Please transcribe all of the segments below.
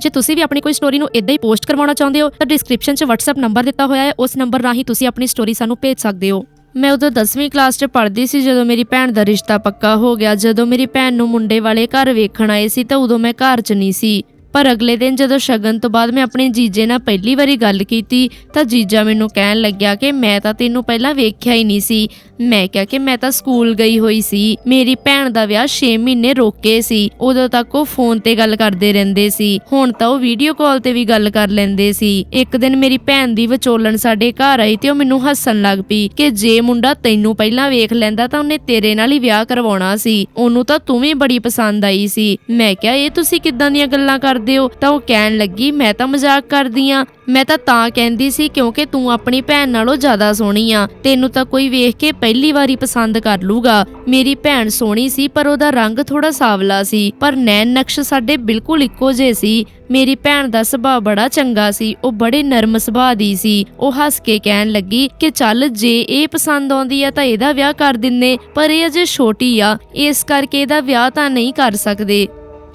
ਜੇ ਤੁਸੀਂ ਵੀ ਆਪਣੀ ਕੋਈ ਸਟੋਰੀ ਨੂੰ ਇਦਾਂ ਹੀ ਪੋਸਟ ਕਰਵਾਉਣਾ ਚਾਹੁੰਦੇ ਹੋ, ਤਾਂ ਡਿਸਕ੍ਰਿਪਸ਼ਨ 'ਚ WhatsApp ਨੰਬਰ ਦਿੱਤਾ ਹੋਇਆ ਹੈ। ਉਸ ਨੰਬਰ ਰਾਹੀਂ ਤੁਸੀਂ ਆਪਣੀ ਸਟੋਰੀ ਸਾਨੂੰ ਭੇਜ ਸਕਦੇ ਹੋ। ਮੈਂ ਉਦੋਂ 10ਵੀਂ ਕਲਾਸ 'ਚ ਪੜ੍ਹਦੀ ਸੀ, ਜਦੋਂ ਮੇਰੀ ਭੈਣ ਦਾ ਰਿਸ਼ਤਾ ਪੱਕਾ ਹੋ ਗਿਆ। ਜਦੋਂ ਮੇਰੀ ਭੈਣ ਨੂੰ ਮੁੰਡੇ ਵਾਲੇ ਘਰ ਵੇਖਣ ਆਏ ਸੀ, ਤਾਂ ਉਦੋਂ ਮੈਂ ਘਰ 'ਚ ਨਹੀਂ ਸੀ। ਪਰ ਅਗਲੇ ਦਿਨ ਜਦੋਂ ਸ਼ਗਨ ਤੋਂ ਬਾਅਦ ਮੈਂ ਆਪਣੇ ਜੀਜੇ ਨਾਲ ਪਹਿਲੀ ਵਾਰੀ ਗੱਲ ਕੀਤੀ, ਤਾਂ ਜੀਜਾ ਮੈਨੂੰ ਕਹਿਣ ਲੱਗਿਆ ਕਿ ਮੈਂ ਤਾਂ ਤੈਨੂੰ ਪਹਿਲਾਂ ਵੇਖਿਆ ਹੀ ਨਹੀਂ ਸੀ। ਮੈਂ ਕਿਹਾ ਕਿ ਮੈਂ ਤਾਂ ਸਕੂਲ ਗਈ ਹੋਈ ਸੀ। ਮੇਰੀ ਭੈਣ ਦਾ ਵਿਆਹ 6 ਮਹੀਨੇ ਰੋਕੇ ਸੀ। ਉਦੋਂ ਤੱਕ ਉਹ ਫੋਨ ਤੇ ਗੱਲ ਕਰਦੇ ਰਹਿੰਦੇ ਸੀ। ਹੁਣ ਤਾਂ ਉਹ ਵੀਡੀਓ ਕਾਲ ਤੇ ਵੀ ਗੱਲ ਕਰ ਲੈਂਦੇ ਸੀ। ਇੱਕ ਦਿਨ ਮੇਰੀ ਭੈਣ ਦੀ ਵਿਚੋਲਣ ਸਾਡੇ ਘਰ ਆਈ ਤੇ ਉਹ ਮੈਨੂੰ ਹੱਸਣ ਲੱਗ ਪਈ ਕਿ ਜੇ ਮੁੰਡਾ ਤੈਨੂੰ ਪਹਿਲਾਂ ਵੇਖ ਲੈਂਦਾ ਤਾਂ ਉਹਨੇ ਤੇਰੇ ਨਾਲ ਹੀ ਵਿਆਹ ਕਰਵਾਉਣਾ ਸੀ। ਉਹਨੂੰ ਤਾਂ ਤੂੰ ਵੀ ਬੜੀ ਪਸੰਦ ਆਈ ਸੀ। ਮੈਂ ਕਿਹਾ, ਇਹ ਤੁਸੀਂ ਕਿੱਦਾਂ ਦੀਆਂ ਗੱਲਾਂ ਕਰਦੇ ਹੋ ਤਾਂ ਉਹ ਕਹਿਣ ਲੱਗੀ, ਮੈਂ ਤਾਂ ਮਜ਼ਾਕ ਕਰਦੀ ਆ। ਮੈਂ ਤਾਂ ਤਾਂ ਕਹਿੰਦੀ ਸੀ ਕਿਉਂਕਿ ਤੂੰ ਆਪਣੀ ਭੈਣ ਨਾਲੋਂ ਜ਼ਿਆਦਾ ਸੋਹਣੀ ਆ। ਤੈਨੂੰ ਤਾਂ ਕੋਈ ਵੇਖ ਕੇ ਪਹਿਲੀ ਵਾਰੀ ਪਸੰਦ ਕਰ ਲੂਗਾ। ਮੇਰੀ ਭੈਣ ਸੋਹਣੀ ਸੀ, ਪਰ ਉਹਦਾ ਰੰਗ ਥੋੜਾ ਸਾਵਲਾ ਸੀ। ਪਰ ਨੈਣ ਨਕਸ਼ ਸਾਡੇ ਬਿਲਕੁਲ ਇੱਕੋ ਜਿਹੇ ਸੀ। ਮੇਰੀ ਭੈਣ ਦਾ ਸੁਭਾਅ ਬੜਾ ਚੰਗਾ ਸੀ। ਉਹ ਬੜੇ ਨਰਮ ਸੁਭਾਅ ਦੀ ਸੀ। ਉਹ ਹੱਸ ਕੇ ਕਹਿਣ ਲੱਗੀ ਕਿ ਚੱਲ ਜੇ ਇਹ ਪਸੰਦ ਆਉਂਦੀ ਆ ਤਾਂ ਇਹਦਾ ਵਿਆਹ ਕਰ ਦਿੰਨੇ, ਪਰ ਇਹ ਅਜੇ ਛੋਟੀ ਆ। ਇਸ ਕਰਕੇ ਇਹਦਾ ਵਿਆਹ ਤਾਂ ਨਹੀਂ ਕਰ ਸਕਦੇ।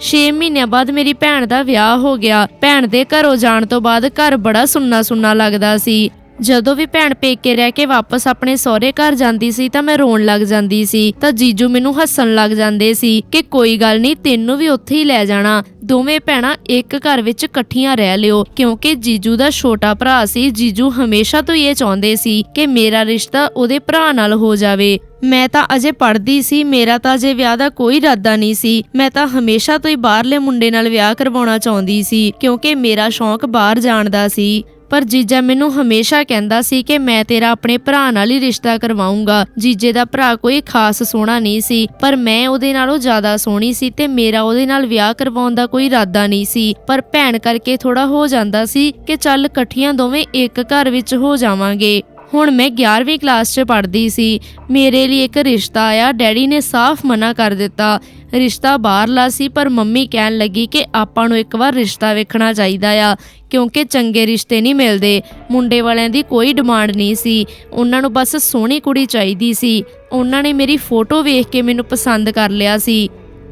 6 ਮਹੀਨਿਆਂ ਬਾਅਦ ਮੇਰੀ ਭੈਣ ਦਾ ਵਿਆਹ ਹੋ ਗਿਆ। ਭੈਣ ਦੇ ਘਰੋਂ ਜਾਣ ਤੋਂ ਬਾਅਦ ਘਰ ਬੜਾ ਸੁੰਨਾ ਸੁੰਨਾ ਲੱਗਦਾ ਸੀ। ਜਦੋਂ ਵੀ ਭੈਣ ਪੇਕੇ ਰਹਿ ਕੇ ਵਾਪਸ ਆਪਣੇ ਸਹੁਰੇ ਘਰ ਜਾਂਦੀ ਸੀ ਤਾਂ ਮੈਂ ਰੋਣ ਲੱਗ ਜਾਂਦੀ ਸੀ। ਤਾਂ ਜੀਜੂ ਮੈਨੂੰ ਹੱਸਣ ਲੱਗ ਜਾਂਦੇ ਸੀ ਕਿ ਕੋਈ ਗੱਲ ਨਹੀਂ, ਤੈਨੂੰ ਵੀ ਉੱਥੇ ਹੀ ਲੈ ਜਾਣਾ। ਦੋਵੇਂ ਭੈਣਾਂ ਇੱਕ ਘਰ ਵਿੱਚ ਇਕੱਠੀਆਂ ਰਹਿ ਲਿਓ, ਕਿਉਂਕਿ ਜੀਜੂ ਦਾ ਛੋਟਾ ਭਰਾ ਸੀ। ਜੀਜੂ ਹਮੇਸ਼ਾ ਤੋਂ ਹੀ ਇਹ ਚਾਹੁੰਦੇ ਸੀ ਕਿ ਮੇਰਾ ਰਿਸ਼ਤਾ ਉਹਦੇ ਭਰਾ ਨਾਲ ਹੋ ਜਾਵੇ। ਮੈਂ ਤਾਂ ਅਜੇ ਪੜ੍ਹਦੀ ਸੀ, ਮੇਰਾ ਤਾਂ ਅਜੇ ਵਿਆਹ ਦਾ ਕੋਈ ਇਰਾਦਾ ਨਹੀਂ ਸੀ। ਮੈਂ ਤਾਂ ਹਮੇਸ਼ਾ ਤੋਂ ਹੀ ਬਾਹਰਲੇ ਮੁੰਡੇ ਨਾਲ ਵਿਆਹ ਕਰਵਾਉਣਾ ਚਾਹੁੰਦੀ ਸੀ, ਕਿਉਂਕਿ ਮੇਰਾ ਸ਼ੌਂਕ ਬਾਹਰ ਜਾਣ ਦਾ ਸੀ। ਪਰ ਜੀਜਾ ਮੈਨੂੰ ਹਮੇਸ਼ਾ ਕਹਿੰਦਾ ਸੀ ਕਿ ਮੈਂ ਤੇਰਾ ਆਪਣੇ ਭਰਾ ਨਾਲ ਹੀ ਰਿਸ਼ਤਾ ਕਰਵਾਉਂਗਾ। ਜੀਜੇ ਦਾ ਭਰਾ ਕੋਈ ਖਾਸ ਸੋਹਣਾ ਨਹੀਂ ਸੀ, ਪਰ ਮੈਂ ਉਹਦੇ ਨਾਲੋਂ ਜ਼ਿਆਦਾ ਸੋਹਣੀ ਸੀ ਤੇ ਮੇਰਾ ਉਹਦੇ ਨਾਲ ਵਿਆਹ ਕਰਵਾਉਣ ਦਾ ਕੋਈ ਇਰਾਦਾ ਨਹੀਂ ਸੀ। ਪਰ ਭੈਣ ਕਰਕੇ ਥੋੜਾ ਹੋ ਜਾਂਦਾ ਸੀ ਕਿ ਚੱਲ ਇਕੱਠੀਆਂ ਦੋਵੇਂ ਇੱਕ ਘਰ ਵਿੱਚ ਹੋ ਜਾਵਾਂਗੇ। ਹੁਣ ਮੈਂ 11ਵੀਂ ਕਲਾਸ 'ਚ ਪੜ੍ਹਦੀ ਸੀ। ਮੇਰੇ ਲਈ ਇੱਕ ਰਿਸ਼ਤਾ ਆਇਆ। ਡੈਡੀ ਨੇ ਸਾਫ਼ ਮਨਾ ਕਰ ਦਿੱਤਾ। ਰਿਸ਼ਤਾ ਬਾਹਰਲਾ ਸੀ, ਪਰ ਮੰਮੀ ਕਹਿਣ ਲੱਗੀ ਕਿ ਆਪਾਂ ਨੂੰ ਇੱਕ ਵਾਰ ਰਿਸ਼ਤਾ ਵੇਖਣਾ ਚਾਹੀਦਾ ਆ, ਕਿਉਂਕਿ ਚੰਗੇ ਰਿਸ਼ਤੇ ਨਹੀਂ ਮਿਲਦੇ। ਮੁੰਡੇ ਵਾਲਿਆਂ ਦੀ ਕੋਈ ਡਿਮਾਂਡ ਨਹੀਂ ਸੀ। ਉਹਨਾਂ ਨੂੰ ਬਸ ਸੋਹਣੀ ਕੁੜੀ ਚਾਹੀਦੀ ਸੀ। ਉਹਨਾਂ ਨੇ ਮੇਰੀ ਫੋਟੋ ਵੇਖ ਕੇ ਮੈਨੂੰ ਪਸੰਦ ਕਰ ਲਿਆ ਸੀ।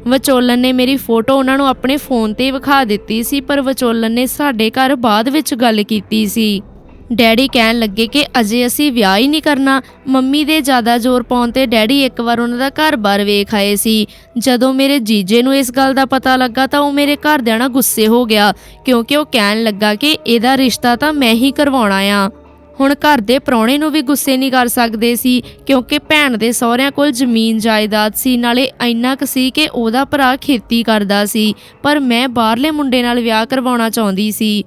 ਵਿਚੋਲਨ ਨੇ ਮੇਰੀ ਫੋਟੋ ਉਹਨਾਂ ਨੂੰ ਆਪਣੇ ਫੋਨ ਤੇ ਵਿਖਾ ਦਿੱਤੀ ਸੀ, ਪਰ ਵਿਚੋਲਨ ਨੇ ਸਾਡੇ ਘਰ ਬਾਅਦ ਵਿੱਚ ਗੱਲ ਕੀਤੀ ਸੀ। ਡੈਡੀ ਕਹਿਣ ਲੱਗੇ ਕਿ ਅਜੇ ਅਸੀਂ ਵਿਆਹ ਹੀ ਨਹੀਂ ਕਰਨਾ। ਮੰਮੀ ਦੇ ਜ਼ਿਆਦਾ ਜ਼ੋਰ ਪਾਉਣ ਤੇ ਡੈਡੀ ਇੱਕ ਵਾਰ ਉਹਨਾਂ ਦਾ ਘਰ-ਬਾਰ ਵੇਖ ਆਏ ਸੀ। ਜਦੋਂ ਮੇਰੇ ਜੀਜੇ ਨੂੰ ਇਸ ਗੱਲ ਦਾ ਪਤਾ ਲੱਗਾ ਤਾਂ ਉਹ ਮੇਰੇ ਘਰਦਿਆਂ ਨਾਲ ਗੁੱਸੇ ਹੋ ਗਿਆ, ਕਿਉਂਕਿ ਉਹ ਕਹਿਣ ਲੱਗਾ ਕਿ ਇਹਦਾ ਰਿਸ਼ਤਾ ਤਾਂ ਮੈਂ ਹੀ ਕਰਵਾਉਣਾ ਆ। ਹੁਣ ਘਰ ਦੇ ਪ੍ਰਾਹੁਣੇ ਨੂੰ ਵੀ ਗੁੱਸੇ ਨਹੀਂ ਕਰ ਸਕਦੇ ਸੀ, ਕਿਉਂਕਿ ਭੈਣ ਦੇ ਸਹੁਰਿਆਂ ਕੋਲ ਜ਼ਮੀਨ ਜਾਇਦਾਦ ਸੀ, ਨਾਲੇ ਇੰਨਾ ਕੁ ਸੀ ਕਿ ਉਹਦਾ ਭਰਾ ਖੇਤੀ ਕਰਦਾ ਸੀ, ਪਰ ਮੈਂ ਬਾਹਰਲੇ ਮੁੰਡੇ ਨਾਲ ਵਿਆਹ ਕਰਵਾਉਣਾ ਚਾਹੁੰਦੀ ਸੀ।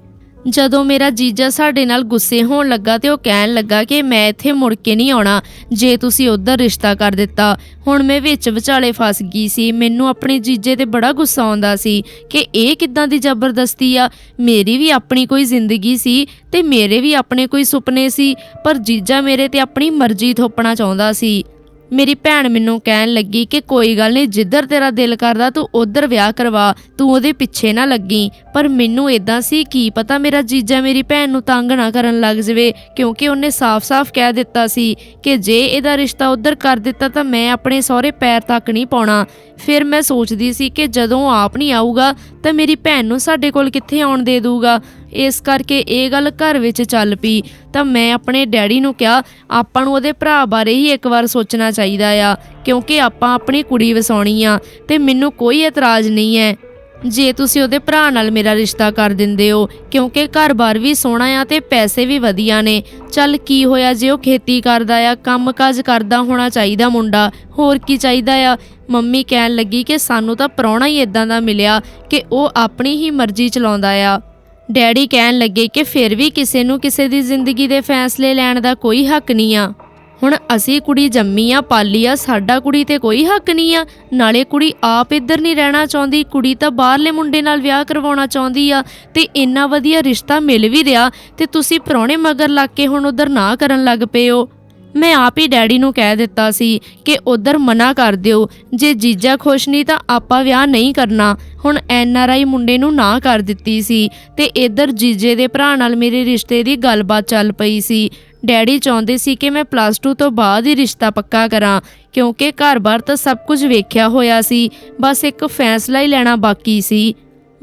ਜਦੋਂ ਮੇਰਾ ਜੀਜਾ ਸਾਡੇ ਨਾਲ ਗੁੱਸੇ ਹੋਣ ਲੱਗਾ ਤੇ ਉਹ ਕਹਿਣ ਲੱਗਾ ਕਿ ਮੈਂ ਇੱਥੇ ਮੁੜ ਕੇ ਨਹੀਂ ਆਉਣਾ, ਜੇ ਤੁਸੀਂ ਉਧਰ ਰਿਸ਼ਤਾ ਕਰ ਦਿੱਤਾ। ਹੁਣ ਮੈਂ ਵਿੱਚ ਵਿਚਾਲੇ ਫਸ ਗਈ ਸੀ। ਮੈਨੂੰ ਆਪਣੇ ਜੀਜੇ ਤੇ ਬੜਾ ਗੁੱਸਾ ਆਉਂਦਾ ਸੀ ਕਿ ਇਹ ਕਿੱਦਾਂ ਦੀ ਜ਼ਬਰਦਸਤੀ ਆ। ਮੇਰੀ ਵੀ ਆਪਣੀ ਕੋਈ ਜ਼ਿੰਦਗੀ ਸੀ ਤੇ ਮੇਰੇ ਵੀ ਆਪਣੇ ਕੋਈ ਸੁਪਨੇ ਸੀ, ਪਰ ਜੀਜਾ ਮੇਰੇ ਤੇ ਆਪਣੀ ਮਰਜ਼ੀ ਥੋਪਣਾ ਚਾਹੁੰਦਾ ਸੀ। ਮੇਰੀ ਭੈਣ ਮੈਨੂੰ ਕਹਿਣ ਲੱਗੀ ਕਿ ਕੋਈ ਗੱਲ ਨਹੀਂ, ਜਿੱਧਰ ਤੇਰਾ ਦਿਲ ਕਰਦਾ ਤੂੰ ਉਧਰ ਵਿਆਹ ਕਰਵਾ, ਤੂੰ ਉਹਦੇ ਪਿੱਛੇ ਨਾ ਲੱਗੀ। ਪਰ ਮੈਨੂੰ ਇਦਾਂ ਸੀ, ਕੀ ਪਤਾ ਮੇਰਾ ਜੀਜਾ ਮੇਰੀ ਭੈਣ ਨੂੰ ਤੰਗ ਨਾ ਕਰਨ ਲੱਗ ਜਵੇ, ਕਿਉਂਕਿ ਉਹਨੇ ਸਾਫ਼-ਸਾਫ਼ ਕਹਿ ਦਿੱਤਾ ਸੀ ਕਿ ਜੇ ਇਹਦਾ ਰਿਸ਼ਤਾ ਉਧਰ ਕਰ ਦਿੱਤਾ ਤਾਂ ਮੈਂ ਆਪਣੇ ਸਹੁਰੇ ਪੈਰ ਤੱਕ ਨਹੀਂ ਪਾਉਣਾ। ਫਿਰ ਮੈਂ ਸੋਚਦੀ ਸੀ ਕਿ ਜਦੋਂ ਆਪ ਨਹੀਂ ਆਊਗਾ ਤਾਂ ਮੇਰੀ ਭੈਣ ਨੂੰ ਸਾਡੇ ਕੋਲ ਕਿੱਥੇ ਆਉਣ ਦੇ ਦੂਗਾ ਇਸ ਕਰਕੇ ਇਹ ਗੱਲ ਘਰ ਵਿੱਚ ਚੱਲ ਪਈ। ਤਾਂ ਮੈਂ ਆਪਣੇ ਡੈਡੀ ਨੂੰ ਕਿਹਾ, ਆਪਾਂ ਨੂੰ ਉਹਦੇ ਭਰਾ ਬਾਰੇ ਹੀ ਇੱਕ ਵਾਰ ਸੋਚਣਾ ਚਾਹੀਦਾ ਆ, ਕਿਉਂਕਿ ਆਪਾਂ ਆਪਣੀ ਕੁੜੀ ਵਸਾਉਣੀ ਆ ਤੇ ਮੈਨੂੰ ਕੋਈ ਇਤਰਾਜ਼ ਨਹੀਂ ਹੈ। ਜੇ ਤੁਸੀਂ ਉਹਦੇ ਭਰਾ ਨਾਲ ਮੇਰਾ ਰਿਸ਼ਤਾ ਕਰ ਦਿੰਦੇ ਹੋ, ਕਿਉਂਕਿ ਘਰ-ਬਾਰ ਵੀ ਸੋਹਣਾ ਆ ਤੇ ਪੈਸੇ ਵੀ ਵਧੀਆ ਨੇ, ਚੱਲ ਕੀ ਹੋਇਆ ਜੇ ਉਹ ਖੇਤੀ ਕਰਦਾ ਆ, ਕੰਮ-ਕਾਜ ਕਰਦਾ ਹੋਣਾ ਚਾਹੀਦਾ ਮੁੰਡਾ, ਹੋਰ ਕੀ ਚਾਹੀਦਾ ਆ? ਮੰਮੀ ਕਹਿਣ ਲੱਗੀ ਕਿ ਸਾਨੂੰ ਤਾਂ ਪ੍ਰਾਹੁਣਾ ਹੀ ਇਦਾਂ ਦਾ ਮਿਲਿਆ ਕਿ ਉਹ ਆਪਣੀ ਹੀ ਮਰਜ਼ੀ ਚਲਾਉਂਦਾ ਆ। ਡੈਡੀ ਕਹਿਣ ਲੱਗੇ ਕਿ ਫਿਰ ਵੀ ਕਿਸੇ ਨੂੰ ਕਿਸੇ ਦੀ ਜ਼ਿੰਦਗੀ ਦੇ ਫੈਸਲੇ ਲੈਣ ਦਾ ਕੋਈ ਹੱਕ ਨਹੀਂ ਆ। ਹੁਣ ਅਸੀਂ ਕੁੜੀ ਜੰਮੀ ਆ ਪਾਲੀ ਆ ਸਾਡਾ ਕੁੜੀ ਤੇ ਕੋਈ ਹੱਕ ਨਹੀਂ ਆ। ਨਾਲੇ ਕੁੜੀ ਆਪ ਇੱਧਰ ਨਹੀਂ ਰਹਿਣਾ ਚਾਹੁੰਦੀ, ਕੁੜੀ ਤਾਂ ਬਾਹਰਲੇ ਮੁੰਡੇ ਨਾਲ ਵਿਆਹ ਕਰਵਾਉਣਾ ਚਾਹੁੰਦੀ ਆ ਤੇ ਇੰਨਾ ਵਧੀਆ ਰਿਸ਼ਤਾ ਮਿਲ ਵੀ ਰਿਹਾ ਤੇ ਤੁਸੀਂ ਪ੍ਰਾਹੁਣੇ ਮਗਰ ਲੱਗ ਕੇ ਹੁਣ ਉਧਰ ਨਾ ਕਰਨ ਲੱਗ ਪਏ ਹੋ। ਮੈਂ ਆਪ ਹੀ ਡੈਡੀ ਨੂੰ ਕਹਿ ਦਿੱਤਾ ਸੀ ਕਿ ਉਧਰ ਮਨਾ ਕਰ ਦਿਓ। ਜੇ ਜੀਜਾ ਖੁਸ਼ ਨਹੀਂ ਤਾਂ ਆਪਾਂ ਵਿਆਹ ਨਹੀਂ ਕਰਨਾ। ਹੁਣ ਐਨ ਆਰ ਆਈ ਮੁੰਡੇ ਨੂੰ ਨਾ ਕਰ ਦਿੱਤੀ ਸੀ ਤੇ ਇੱਧਰ ਜੀਜੇ ਦੇ ਭਰਾ ਨਾਲ ਮੇਰੇ ਰਿਸ਼ਤੇ ਦੀ ਗੱਲਬਾਤ ਚੱਲ ਪਈ ਸੀ। ਡੈਡੀ ਚਾਹੁੰਦੇ ਸੀ ਕਿ ਮੈਂ ਪਲੱਸ 2 ਤੋਂ ਬਾਅਦ ਹੀ ਰਿਸ਼ਤਾ ਪੱਕਾ ਕਰਾਂ, ਕਿਉਂਕਿ ਘਰ-ਬਾਰ ਤਾਂ ਸਭ ਕੁਝ ਵੇਖਿਆ ਹੋਇਆ ਸੀ। ਬਸ ਇੱਕ ਫੈਸਲਾ ਹੀ ਲੈਣਾ ਬਾਕੀ ਸੀ।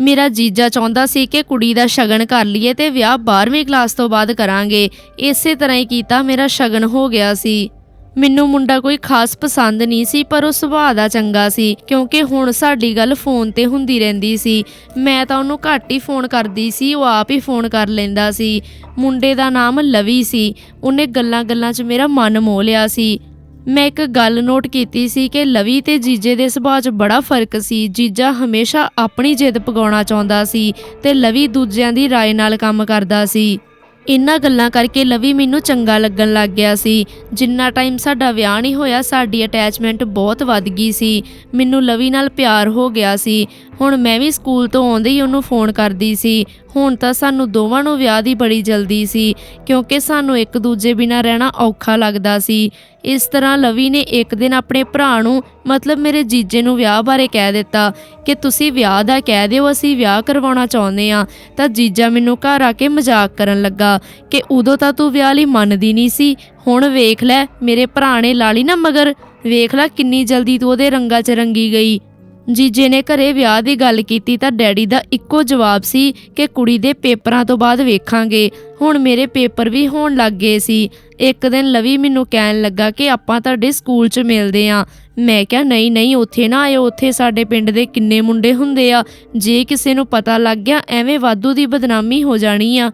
ਮੇਰਾ ਜੀਜਾ ਚਾਹੁੰਦਾ ਸੀ ਕਿ ਕੁੜੀ ਦਾ ਸ਼ਗਨ ਕਰ ਲਈਏ ਤੇ ਵਿਆਹ 12ਵੀਂ ਕਲਾਸ ਤੋਂ ਬਾਅਦ ਕਰਾਂਗੇ। ਇਸੇ ਤਰ੍ਹਾਂ ਹੀ ਕੀਤਾ, ਮੇਰਾ ਸ਼ਗਨ ਹੋ ਗਿਆ ਸੀ। ਮੈਨੂੰ ਮੁੰਡਾ ਕੋਈ ਖਾਸ ਪਸੰਦ ਨਹੀਂ ਸੀ, ਪਰ ਉਹ ਸੁਭਾਅ ਦਾ ਚੰਗਾ ਸੀ, ਕਿਉਂਕਿ ਹੁਣ ਸਾਡੀ ਗੱਲ ਫੋਨ ਤੇ ਹੁੰਦੀ ਰਹਿੰਦੀ ਸੀ। ਮੈਂ ਤਾਂ ਉਹਨੂੰ ਘੱਟ ਹੀ ਫੋਨ ਕਰਦੀ ਸੀ, ਉਹ ਆਪ ਹੀ ਫੋਨ ਕਰ ਲੈਂਦਾ ਸੀ। ਮੁੰਡੇ ਦਾ ਨਾਮ ਲਵੀ ਸੀ। ਉਹਨੇ ਗੱਲਾਂ-ਗੱਲਾਂ 'ਚ ਮੇਰਾ ਮਨ ਮੋਹ ਲਿਆ ਸੀ। ਮੈਂ ਇੱਕ ਗੱਲ ਨੋਟ ਕੀਤੀ ਸੀ ਕਿ ਲਵੀ ਤੇ ਜੀਜੇ ਦੇ ਸੁਭਾਅ 'ਚ ਬੜਾ ਫਰਕ ਸੀ ਜੀਜਾ ਹਮੇਸ਼ਾ ਆਪਣੀ ਜਿੱਦ ਪਗਾਉਣਾ ਚਾਹੁੰਦਾ ਸੀ ਤੇ ਲਵੀ ਦੂਜਿਆਂ ਦੀ رائے ਨਾਲ ਕੰਮ ਕਰਦਾ ਸੀ ਇਹਨਾਂ ਗੱਲਾਂ ਕਰਕੇ ਲਵੀ ਮੈਨੂੰ ਚੰਗਾ ਲੱਗਣ ਲੱਗ ਗਿਆ ਸੀ ਜਿੰਨਾ ਟਾਈਮ ਸਾਡਾ ਵਿਆਹ ਨਹੀਂ ਹੋਇਆ ਸਾਡੀ ਅਟੈਚਮੈਂਟ ਬਹੁਤ ਵੱਧ ਗਈ ਸੀ ਮੈਨੂੰ ਲਵੀ ਨਾਲ ਪਿਆਰ ਹੋ ਗਿਆ ਸੀ ਹੁਣ ਮੈਂ ਵੀ ਸਕੂਲ ਤੋਂ ਆਉਂਦੇ ਹੀ ਉਹਨੂੰ ਫੋਨ ਕਰਦੀ ਸੀ ਹੁਣ ਤਾਂ ਸਾਨੂੰ ਦੋਵਾਂ ਨੂੰ ਵਿਆਹ ਦੀ ਬੜੀ ਜਲਦੀ ਸੀ, ਕਿਉਂਕਿ ਸਾਨੂੰ ਇੱਕ ਦੂਜੇ ਬਿਨਾਂ ਰਹਿਣਾ ਔਖਾ ਲੱਗਦਾ ਸੀ। ਇਸ ਤਰ੍ਹਾਂ ਲਵੀ ਨੇ ਇੱਕ ਦਿਨ ਆਪਣੇ ਭਰਾ ਨੂੰ, ਮਤਲਬ ਮੇਰੇ ਜੀਜੇ ਨੂੰ ਵਿਆਹ ਬਾਰੇ ਕਹਿ ਦਿੱਤਾ ਕਿ ਤੁਸੀਂ ਵਿਆਹ ਦਾ ਕਹਿ ਦਿਓ, ਅਸੀਂ ਵਿਆਹ ਕਰਵਾਉਣਾ ਚਾਹੁੰਦੇ ਆ ਤਾਂ ਜੀਜਾ ਮੈਨੂੰ ਘਰ ਆ ਕੇ ਮਜ਼ਾਕ ਕਰਨ ਲੱਗਾ ਕਿ ਉਦੋਂ ਤਾਂ ਤੂੰ ਵਿਆਹ ਲਈ ਮੰਨਦੀ ਨਹੀਂ ਸੀ, ਹੁਣ ਵੇਖ ਲੈ ਮੇਰੇ ਭਰਾ ਨੇ ਲਾ ਲਈ ਨਾ ਮਗਰ। ਵੇਖ ਲੈ ਕਿੰਨੀ ਜਲਦੀ ਤੂੰ ਉਹਦੇ ਰੰਗਾਂ 'ਚ ਰੰਗੀ ਗਈ। ਜੀਜੇ ਨੇ ਘਰੇ ਵਿਆਹ ਦੀ ਗੱਲ ਕੀਤੀ ਤਾਂ ਡੈਡੀ ਦਾ ਇੱਕੋ ਜਵਾਬ ਸੀ ਕਿ ਕੁੜੀ ਦੇ ਪੇਪਰਾਂ ਤੋਂ ਬਾਅਦ ਵੇਖਾਂਗੇ। ਹੁਣ ਮੇਰੇ ਪੇਪਰ ਵੀ ਹੋਣ ਲੱਗ ਗਏ ਸੀ। ਇੱਕ ਦਿਨ ਲਵੀ ਮੈਨੂੰ ਕਹਿਣ ਲੱਗਾ ਕਿ ਆਪਾਂ ਤੁਹਾਡੇ ਸਕੂਲ 'ਚ ਮਿਲਦੇ ਆਂ। ਮੈਂ ਕਿਹਾ, ਨਹੀਂ ਨਹੀਂ, ਉੱਥੇ ਨਾ ਆਇਓ। ਉੱਥੇ ਸਾਡੇ ਪਿੰਡ ਦੇ ਕਿੰਨੇ ਮੁੰਡੇ ਹੁੰਦੇ ਆ। ਜੇ ਕਿਸੇ ਨੂੰ ਪਤਾ ਲੱਗ ਗਿਆ, ਐਵੇਂ ਵਾਧੂ ਦੀ ਬਦਨਾਮੀ ਹੋ ਜਾਣੀ ਆ।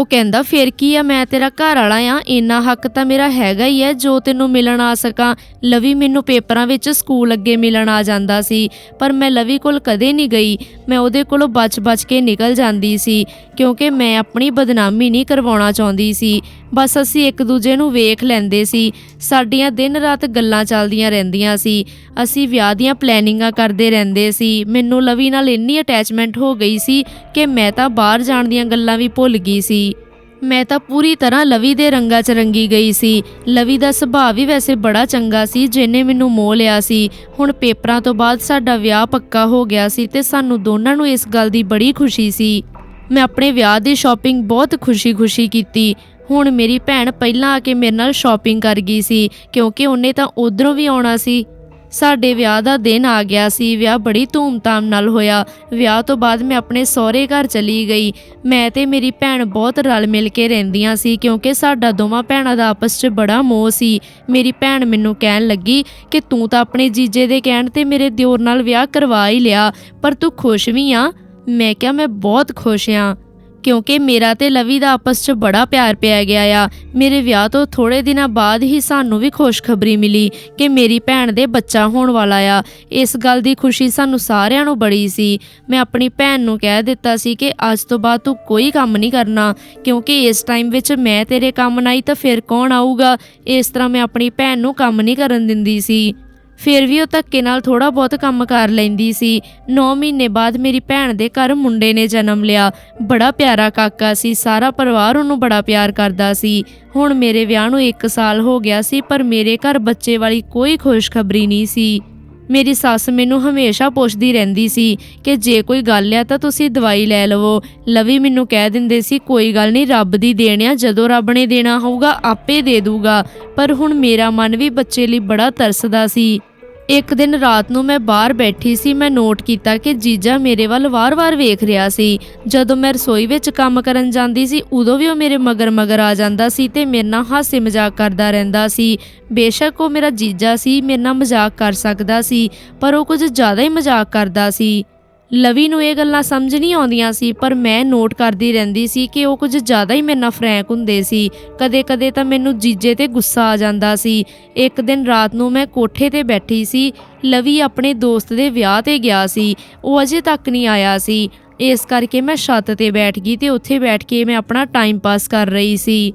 ਉਹ ਕਹਿੰਦਾ, ਫੇਰ ਕੀ ਆ, ਮੈਂ ਤੇਰਾ ਘਰ ਵਾਲਾ ਆ, ਇੰਨਾ ਹੱਕ ਤਾਂ ਮੇਰਾ ਹੈਗਾ ਹੀ ਹੈ ਜੋ ਤੈਨੂੰ ਮਿਲਣ ਆ ਸਕਾਂ। ਲਵੀ ਮੈਨੂੰ ਪੇਪਰਾਂ ਵਿੱਚ ਸਕੂਲ ਅੱਗੇ ਮਿਲਣ ਆ ਜਾਂਦਾ ਸੀ, ਪਰ ਮੈਂ ਲਵੀ ਕੋਲ ਕਦੇ ਨਹੀਂ ਗਈ। ਮੈਂ ਉਹਦੇ ਕੋਲੋਂ ਬਚ-ਬਚ ਕੇ ਨਿਕਲ ਜਾਂਦੀ ਸੀ, ਕਿਉਂਕਿ ਮੈਂ ਆਪਣੀ ਬਦਨਾਮੀ ਨਹੀਂ ਕਰਵਾਉਣਾ ਚਾਹੁੰਦੀ ਸੀ। ਬਸ ਅਸੀਂ ਇੱਕ ਦੂਜੇ ਨੂੰ ਵੇਖ ਲੈਂਦੇ ਸੀ। ਸਾਡੀਆਂ ਦਿਨ ਰਾਤ ਗੱਲਾਂ ਚੱਲਦੀਆਂ ਰਹਿੰਦੀਆਂ ਸੀ। ਅਸੀਂ ਵਿਆਹ ਦੀਆਂ ਪਲੈਨਿੰਗਾਂ ਕਰਦੇ ਰਹਿੰਦੇ ਸੀ। ਮੈਨੂੰ ਲਵੀ ਨਾਲ ਇੰਨੀ ਅਟੈਚਮੈਂਟ ਹੋ ਗਈ ਸੀ ਕਿ ਮੈਂ ਤਾਂ ਬਾਹਰ ਜਾਣ ਦੀਆਂ ਗੱਲਾਂ ਵੀ ਭੁੱਲ ਗਈ ਸੀ। ਮੈਂ ਤਾਂ ਪੂਰੀ ਤਰ੍ਹਾਂ ਲਵੀ ਦੇ ਰੰਗਾਂ 'ਚ ਰੰਗੀ ਗਈ ਸੀ। ਲਵੀ ਦਾ ਸੁਭਾਅ ਵੀ ਵੈਸੇ ਬੜਾ ਚੰਗਾ ਸੀ, ਜਿਹਨੇ ਮੈਨੂੰ ਮੋਹ ਲਿਆ ਸੀ। ਹੁਣ ਪੇਪਰਾਂ ਤੋਂ ਬਾਅਦ ਸਾਡਾ ਵਿਆਹ ਪੱਕਾ ਹੋ ਗਿਆ ਸੀ ਤੇ ਸਾਨੂੰ ਦੋਨਾਂ ਨੂੰ ਇਸ ਗੱਲ ਦੀ ਬੜੀ ਖੁਸ਼ੀ ਸੀ। ਮੈਂ ਆਪਣੇ ਵਿਆਹ ਦੀ ਸ਼ਾਪਿੰਗ ਬਹੁਤ ਖੁਸ਼ੀ-ਖੁਸ਼ੀ ਕੀਤੀ। ਹੁਣ ਮੇਰੀ ਭੈਣ ਪਹਿਲਾਂ ਆ ਕੇ ਮੇਰੇ ਨਾਲ ਸ਼ਾਪਿੰਗ ਕਰ ਗਈ ਸੀ, ਕਿਉਂਕਿ ਉਹਨੇ ਤਾਂ ਉਧਰੋਂ ਵੀ ਆਉਣਾ ਸੀ। ਸਾਡੇ ਵਿਆਹ ਦਾ ਦਿਨ ਆ ਗਿਆ ਸੀ, ਵਿਆਹ ਬੜੀ ਧੂਮਧਾਮ ਨਾਲ ਹੋਇਆ। ਵਿਆਹ ਤੋਂ ਬਾਅਦ ਮੈਂ ਆਪਣੇ ਸਹੁਰੇ ਘਰ ਚਲੀ ਗਈ। ਮੈਂ ਤੇ ਮੇਰੀ ਭੈਣ ਬਹੁਤ ਰਲ ਮਿਲ ਕੇ ਰਹਿੰਦੀਆਂ ਸੀ, ਕਿਉਂਕਿ ਸਾਡਾ ਦੋਵਾਂ ਭੈਣਾਂ ਦਾ ਆਪਸ 'ਚ ਬੜਾ ਮੋਹ ਸੀ। ਮੇਰੀ ਭੈਣ ਮੈਨੂੰ ਕਹਿਣ ਲੱਗੀ ਕਿ ਤੂੰ ਤਾਂ ਆਪਣੇ ਜੀਜੇ ਦੇ ਕਹਿਣ ਤੇ ਮੇਰੇ ਦਿਓਰ ਨਾਲ ਵਿਆਹ ਕਰਵਾ ਹੀ ਲਿਆ, ਪਰ ਤੂੰ ਖੁਸ਼ ਵੀ ਆ? ਮੈਂ ਕਿਹਾ, ਮੈਂ ਬਹੁਤ ਖੁਸ਼ ਆ। ਕਿਉਂਕਿ ਮੇਰਾ ਤੇ ਲਵੀ ਦਾ ਆਪਸ 'ਚ ਬੜਾ ਪਿਆਰ ਪਿਆ ਗਿਆ ਆ। ਮੇਰੇ ਵਿਆਹ ਤੋਂ ਥੋੜੇ ਦਿਨਾਂ ਬਾਅਦ ਹੀ ਸਾਨੂੰ ਵੀ ਖੁਸ਼ਖਬਰੀ ਮਿਲੀ ਕਿ ਮੇਰੀ ਭੈਣ ਦੇ ਬੱਚਾ ਹੋਣ ਵਾਲਾ ਆ। ਇਸ ਗੱਲ ਦੀ ਖੁਸ਼ੀ ਸਾਨੂੰ ਸਾਰਿਆਂ ਨੂੰ ਬੜੀ ਸੀ। ਮੈਂ ਆਪਣੀ ਭੈਣ ਨੂੰ ਕਹਿ ਦਿੱਤਾ ਸੀ ਕਿ ਅੱਜ ਤੋਂ ਬਾਅਦ ਤੂੰ ਕੋਈ ਕੰਮ ਨਹੀਂ ਕਰਨਾ, ਕਿਉਂਕਿ ਇਸ ਟਾਈਮ ਵਿੱਚ ਮੈਂ ਤੇਰੇ ਕੰਮ ਨਹੀਂ ਤਾਂ ਫਿਰ ਕੌਣ ਆਊਗਾ? ਇਸ ਤਰ੍ਹਾਂ ਮੈਂ ਆਪਣੀ ਭੈਣ ਨੂੰ ਕੰਮ ਨਹੀਂ ਕਰਨ ਦਿੰਦੀ ਸੀ। ਫਿਰ ਵੀ ਉਹ ਧੱਕੇ ਨਾਲ ਥੋੜਾ ਬਹੁਤ ਕੰਮ ਕਰ ਲੈਂਦੀ ਸੀ। 9 ਮਹੀਨੇ ਬਾਅਦ ਮੇਰੀ ਭੈਣ ਦੇ ਘਰ ਮੁੰਡੇ ਨੇ ਜਨਮ ਲਿਆ। ਬੜਾ ਪਿਆਰਾ ਕਾਕਾ ਸੀ, ਸਾਰਾ ਪਰਿਵਾਰ ਉਹਨੂੰ ਬੜਾ ਪਿਆਰ ਕਰਦਾ ਸੀ। ਹੁਣ ਮੇਰੇ ਵਿਆਹ ਨੂੰ 1 ਸਾਲ ਹੋ ਗਿਆ ਸੀ, ਪਰ ਮੇਰੇ ਘਰ ਬੱਚੇ ਵਾਲੀ ਕੋਈ ਖੁਸ਼ਖਬਰੀ ਨਹੀਂ ਸੀ। ਮੇਰੀ ਸੱਸ ਮੈਨੂੰ ਹਮੇਸ਼ਾ ਪੁੱਛਦੀ ਰਹਿੰਦੀ ਸੀ ਕਿ ਜੇ ਕੋਈ ਗੱਲ ਆ ਤਾਂ ਤੁਸੀਂ ਦਵਾਈ ਲੈ ਲਵੋ। ਲਵੀ ਮੈਨੂੰ ਕਹਿ ਦਿੰਦੇ ਸੀ, ਕੋਈ ਗੱਲ ਨਹੀਂ, ਰੱਬ ਦੀ ਦੇਣ ਆ, ਜਦੋਂ ਰੱਬ ਨੇ ਦੇਣਾ ਹੋਊਗਾ, ਆਪੇ ਦੇ ਦੂਗਾ। ਪਰ ਹੁਣ ਮੇਰਾ ਮਨ ਵੀ ਬੱਚੇ ਲਈ ਬੜਾ ਤਰਸਦਾ ਸੀ। ਇੱਕ ਦਿਨ ਰਾਤ ਨੂੰ ਮੈਂ ਬਾਹਰ ਬੈਠੀ ਸੀ, ਮੈਂ ਨੋਟ ਕੀਤਾ ਕਿ ਜੀਜਾ ਮੇਰੇ ਵੱਲ ਵਾਰ-ਵਾਰ ਵੇਖ ਰਿਹਾ ਸੀ। ਜਦੋਂ ਮੈਂ ਰਸੋਈ ਵਿੱਚ ਕੰਮ ਕਰਨ ਜਾਂਦੀ ਸੀ, ਉਦੋਂ ਵੀ ਉਹ ਮੇਰੇ ਮਗਰ ਮਗਰ ਆ ਜਾਂਦਾ ਸੀ ਤੇ ਮੇਰੇ ਨਾਲ ਹਾਸੇ ਮਜ਼ਾਕ ਕਰਦਾ ਰਹਿੰਦਾ ਸੀ। ਬੇਸ਼ੱਕ ਉਹ ਮੇਰਾ ਜੀਜਾ ਸੀ, ਮੇਰੇ ਨਾਲ ਮਜ਼ਾਕ ਕਰ ਸਕਦਾ ਸੀ, ਪਰ ਉਹ ਕੁਝ ਜ਼ਿਆਦਾ ਹੀ ਮਜ਼ਾਕ ਕਰਦਾ ਸੀ। ਲਵੀ ਨੂੰ ਇਹ ਗੱਲਾਂ ਸਮਝ ਨਹੀਂ ਆਉਂਦੀਆਂ ਸੀ, ਪਰ ਮੈਂ ਨੋਟ ਕਰਦੀ ਰਹਿੰਦੀ ਸੀ ਕਿ ਉਹ ਕੁਝ ਜ਼ਿਆਦਾ ਹੀ ਮੇਰੇ ਨਾਲ ਫਰੈਂਕ ਹੁੰਦੇ ਸੀ। ਕਦੇ-ਕਦੇ ਤਾਂ ਮੈਨੂੰ ਜੀਜੇ ਤੇ ਗੁੱਸਾ ਆ ਜਾਂਦਾ ਸੀ। ਇੱਕ ਦਿਨ ਰਾਤ ਨੂੰ ਮੈਂ ਕੋਠੇ ਤੇ ਬੈਠੀ ਸੀ। ਲਵੀ ਆਪਣੇ ਦੋਸਤ ਦੇ ਵਿਆਹ ਤੇ ਗਿਆ ਸੀ। ਉਹ ਅਜੇ ਤੱਕ ਨਹੀਂ ਆਇਆ ਸੀ। ਇਸ ਕਰਕੇ ਮੈਂ ਛੱਤ ਤੇ ਬੈਠ ਗਈ ਤੇ ਉੱਥੇ ਬੈਠ ਕੇ ਮੈਂ ਆਪਣਾ ਟਾਈਮ ਪਾਸ ਕਰ ਰਹੀ ਸੀ।